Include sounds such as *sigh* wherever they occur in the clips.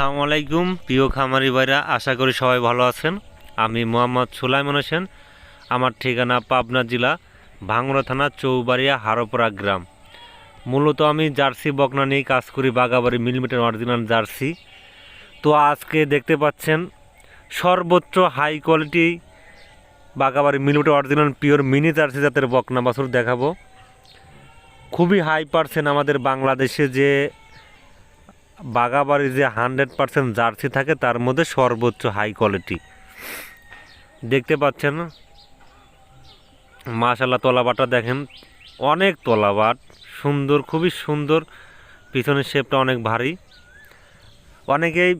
আসসালামু আলাইকুম, প্রিয় খামারি ভাইরা, আশা করি সবাই ভালো আছেন। আমি মোহাম্মদ সুলাইমান হোসেন, আমার ঠিকানা পাবনা জেলা ভাঙড়া থানা, চৌবাড়িয়া, হারোপাড়া গ্রাম। মূলত আমি জার্সি বকনা নিয়ে কাজ করি বাগাবাড়ি মিলিমিটার অরিজিনাল জার্সি। তো আজকে দেখতে পাচ্ছেন সর্বোচ্চ high quality Bagabari millimetre original pure mini jersey জাতের বকনা বাছুর দেখাবো। খুবই হাই পার্সেন্ট আমাদের বাংলাদেশে যে বাগাবাড়ির যে হান্ড্রেড পার্সেন্ট জার্সি থাকে, তার মধ্যে সর্বোচ্চ হাই কোয়ালিটি। দেখতে পাচ্ছেন? মাশাল্লাহ তলাবাটা দেখেন। অনেক তলাবাট, সুন্দর, খুবই সুন্দর। পিছনের শেপটা অনেক ভারী। অনেকেই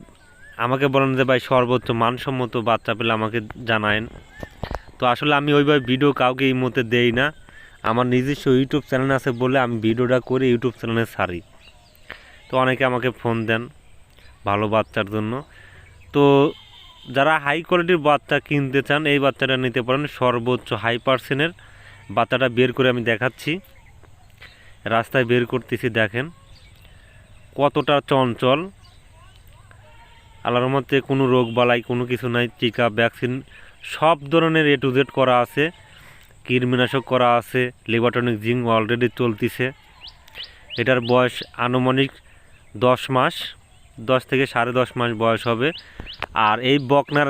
আমাকে বলেন যে, ভাই, সর্বোচ্চ মানসম্মত বাচ্চা পেলে আমাকে জানায়েন। তো আসলে আমি ওইভাবে ভিডিও কাউকে এই মুহূর্তে দেই না। আমার নিজস্ব ইউটিউব চ্যানেল আছে বলে আমি ভিডিওটা করে ইউটিউব চ্যানেলে ছাড়ি তো অনেকে আমাকে ফোন দেন ভালো বাচ্চার জন্য। তো যারা হাই কোয়ালিটির বাচ্চা কিনতে চান, এই বাচ্চাটা নিতে পারেন সর্বোচ্চ হাই পার্সেন্টের বাচ্চাটা বের করে আমি দেখাচ্ছি। রাস্তায় বের করতেছি, দেখেন। কতটা চঞ্চল। আল্লাহর মধ্যে কোনো রোগ বালাই, কোনো কিছু নাই, টিকা ভ্যাকসিন সব ধরনের এ টু জেড করা আছে। কীটনাশক করা আছে লিবাটনিক জিঙ্ক অলরেডি চলতিছে। এটার বয়স আনুমানিক দশ মাস, দশ থেকে সাড়ে দশ মাস বয়স হবে। আর এই বকনার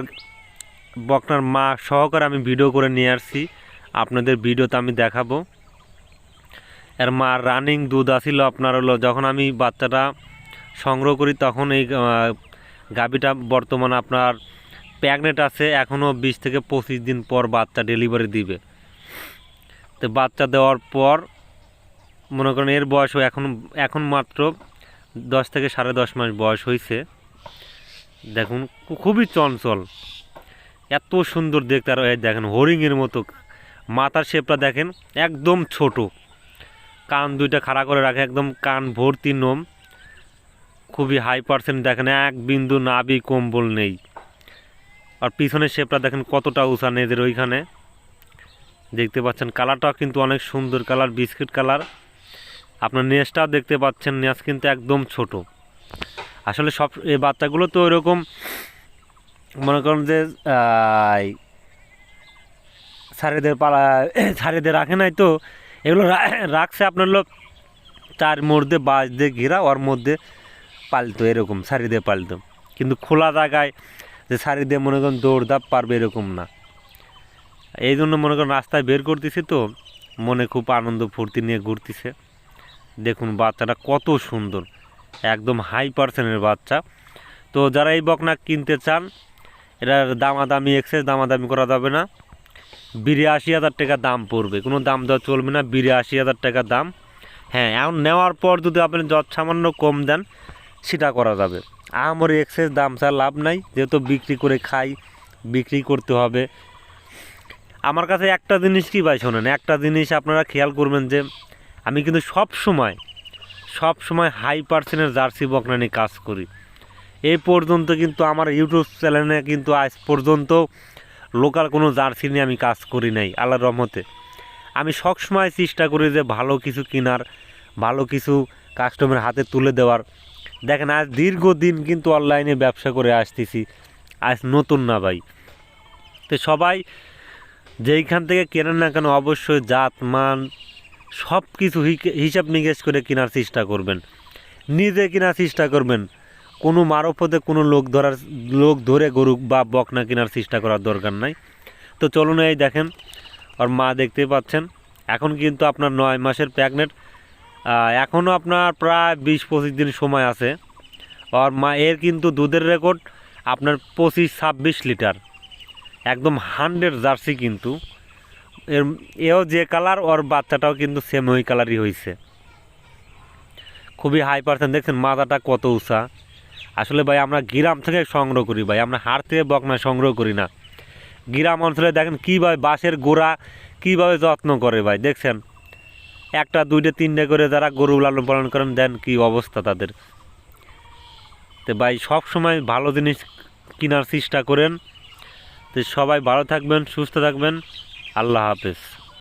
বকনার মা সহকারে আমি ভিডিও করে নিয়ে আসছি। আপনাদের ভিডিওতে আমি দেখাবো। এর মা রানিং দুধ আসিল আপনার হলো, যখন আমি বাচ্চাটা সংগ্রহ করি তখন এই গাবিটা বর্তমানে আপনার প্যাগনেট আছে এখনও বিশ থেকে পঁচিশ দিন পর বাচ্চা ডেলিভারি দিবে। তো বাচ্চা দেওয়ার পর, মনে করেন এর বয়স এখন এখন মাত্র দশ থেকে সাড়ে দশ মাস বয়স হয়েছে। দেখুন খুবই চঞ্চল। এত সুন্দর দেখতে, আর দেখেন হরিংয়ের মতো। মাথার শেপটা দেখেন, একদম ছোট। কান দুইটা খাড়া করে রাখে, একদম কান ভর্তি নোম। খুবই হাই পার্সেন্ট দেখেন, এক বিন্দু নাবি কম্বল নেই। আর পিছনের শেপটা দেখেন, কতটা উঁচা নেদের ওইখানে। দেখতে পাচ্ছেন কালারটাও কিন্তু অনেক সুন্দর কালার বিস্কিট কালার আপনার নেসটাও দেখতে পাচ্ছেন, নেস কিন্তু একদম ছোট। আসলে সব এই বাচ্চাগুলো তো ওইরকম, মনে করেন যে সারিদের পালা *coughs* সারিদের রাখে নাই তো, এগুলো *coughs* রাখছে আপনার লোক চার মধ্যে বাঁশ দিয়ে ঘেরা, ওর মধ্যে পালতো, এরকম সারি দিয়ে পালতো। কিন্তু খোলা জায়গায় যে সারি দিয়ে মনে করেন দৌড়ধাপ পারবে এরকম না। এই জন্য মনে করেন রাস্তায় বের করতেছি তো, মনে খুব আনন্দ, ফুর্তি নিয়ে ঘুরতেছে। দেখুন বাচ্চাটা কত সুন্দর, একদম হাই পার্সেন্টের বাচ্চা। তো যারা এই বকনা কিনতে চান এটার দামাদামি এক্সেস দামাদামি করা যাবে না। বিরাশি হাজার টাকা দাম পড়বে, কোনো দাম দেওয়া চলবে না বিরাশি হাজার টাকা দাম। হ্যাঁ এখন নেওয়ার পর যদি আপনি যত সামান্য কম দেন, সেটা করা যাবে। আমার এক্সেস দাম ছাড়া লাভ নাই, যেহেতু বিক্রি করে খাই, বিক্রি করতে হবে। আমার কাছে একটা জিনিস কি ভাই শোনেন, একটা জিনিস আপনারা খেয়াল করবেন যে আমি কিন্তু সব সময় সব সময় হাই পার্সেন্টের জার্সি বকনা নিয়ে কাজ করি। এই পর্যন্ত কিন্তু আমার ইউটিউব চ্যানেলে কিন্তু আজ পর্যন্ত লোকাল কোনো জার্সি নিয়ে আমি কাজ করি নাই আল্লাহর রহমতে। আমি সবসময় চেষ্টা করি যে ভালো কিছু কেনার, ভালো কিছু কাস্টমার হাতে তুলে দেওয়ার। দেখেন, আজ দীর্ঘদিন কিন্তু অনলাইনে ব্যবসা করে আসতেছি, আজ নতুন না ভাই। তো সবাই, যেইখান থেকে কেনেন না কেন অবশ্যই জাত, মান সব কিছু হিসাব নিকেশ করে কেনার চেষ্টা করবেন। নিজে কেনার চেষ্টা করবেন। কোনো মারফতে কোনো লোক ধরার, লোক ধরে গরু বা বকনা কেনার চেষ্টা করার দরকার নাই। তো চলুন এই দেখেন, আর মা দেখতে পাচ্ছেন। এখন কিন্তু আপনার নয় মাসের প্যাগনেট এখনও আপনার প্রায় বিশ পঁচিশ দিন সময় আছে। আর মা, এর কিন্তু দুধের রেকর্ড আপনার পঁচিশ ছাব্বিশ লিটার। একদম হান্ড্রেড জার্সি কিন্তু। এর, এও যে কালার ওর বাচ্চাটাও কিন্তু সেম ওই কালারই হয়েছে খুবই হাই পার্সেন্ট দেখছেন মাথাটা কত উঁচা। আসলে ভাই, আমরা গ্রাম থেকে সংগ্রহ করি ভাই, আমরা হাট থেকে বকনা সংগ্রহ করি না। গ্রাম অঞ্চলে দেখেন কীভাবে বাঁশের গোড়া কীভাবে যত্ন করে ভাই, দেখছেন? একটা, দুইটা, তিনটে করে যারা গরু লালন পালন করেন, দেন কি অবস্থা তাদের। তো ভাই সব সময় ভালো জিনিস কেনার চেষ্টা করেন। তো সবাই ভালো থাকবেন, সুস্থ থাকবেন। আল্লাহ হাফিজ।